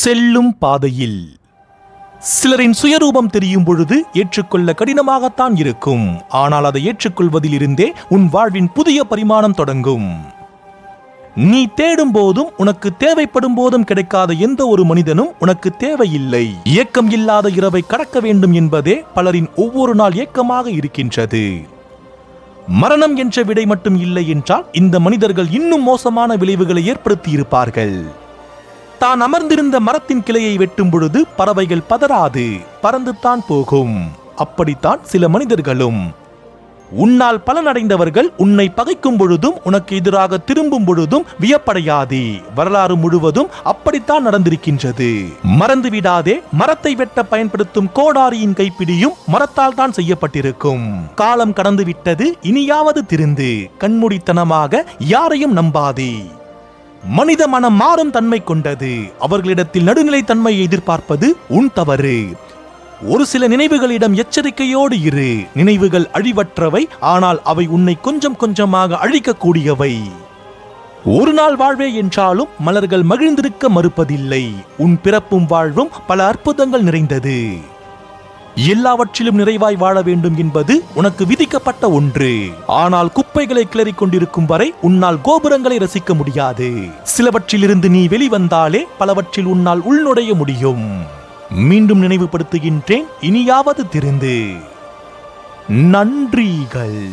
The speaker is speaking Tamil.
செல்லும் பாதையில். சிலரின் சுயரூபம் தெரியும் பொழுது ஏற்றுக்கொள்ள கடினமாகத்தான் இருக்கும். ஆனால் அதை ஏற்றுக்கொள்வதில் இருந்தே உன் வாழ்வின் புதிய பரிமாணம் தொடங்கும். நீ தேடும் போதும் உனக்கு தேவைப்படும் போதும் கிடைக்காத எந்த ஒரு மனிதனும் உனக்கு தேவையில்லை. இயக்கம் இல்லாத இரவை கடக்க வேண்டும் என்பதே பலரின் ஒவ்வொரு நாள் இயக்கமாக இருக்கின்றது. மரணம் என்ற விடை மட்டும் இல்லை என்றால் இந்த மனிதர்கள் இன்னும் மோசமான விளைவுகளை ஏற்படுத்தி இருப்பார்கள் தான் அமர்ந்திருந்த மரத்தின் கிளையை வெட்டும் பொழுது பறவைகள் பதறாது பறந்துதான் போகும். அப்படித்தான் சில மனிதர்களும். உன்னால் பலனடைந்தவர்கள் உன்னை பகைக்கும் பொழுதும் உனக்கு எதிராக திரும்பும் பொழுதும் வியப்படையாதே. வரலாறு முழுவதும் அப்படித்தான் நடந்திருக்கின்றது. மறந்து விடாதே மரத்தை வெட்ட பயன்படுத்தும் கோடாரியின் கைப்பிடியும் மரத்தால் தான் செய்யப்பட்டிருக்கும். காலம் கடந்து விட்டது இனியாவது திருந்து. கண்மூடித்தனமாக யாரையும் நம்பாதே. மனித மனம் மாறும் தன்மை கொண்டது. அவர்களிடத்தில் நடுநிலை தன்மையை எதிர்பார்ப்பது உன் தவறு. ஒரு சில நினைவுகளிடம் எச்சரிக்கையோடு இரு. நினைவுகள் அழிவற்றவை ஆனால் அவை உன்னை கொஞ்சம் கொஞ்சமாக அழிக்கக்கூடியவை. ஒரு நாள் வாழ்வே என்றாலும் மலர்கள் மகிழ்ந்திருக்க மறுப்பதில்லை. உன் பிறப்பும் வாழ்வும் பல அற்புதங்கள் நிறைந்தது. எல்லாவற்றிலும் நிறைவாய் வாழ வேண்டும் என்பது உனக்கு விதிக்கப்பட்ட ஒன்று. ஆனால் குப்பைகளை கிளறிக் கொண்டிருக்கும் வரை உன்னால் கோபுரங்களை ரசிக்க முடியாது. சிலவற்றிலிருந்து நீ வெளிவந்தாலே பலவற்றில் உன்னால் உள்நுழைய முடியும். மீண்டும் நினைவுபடுத்துகின்றேன் இனியாவது திருந்து. நன்றிகள்.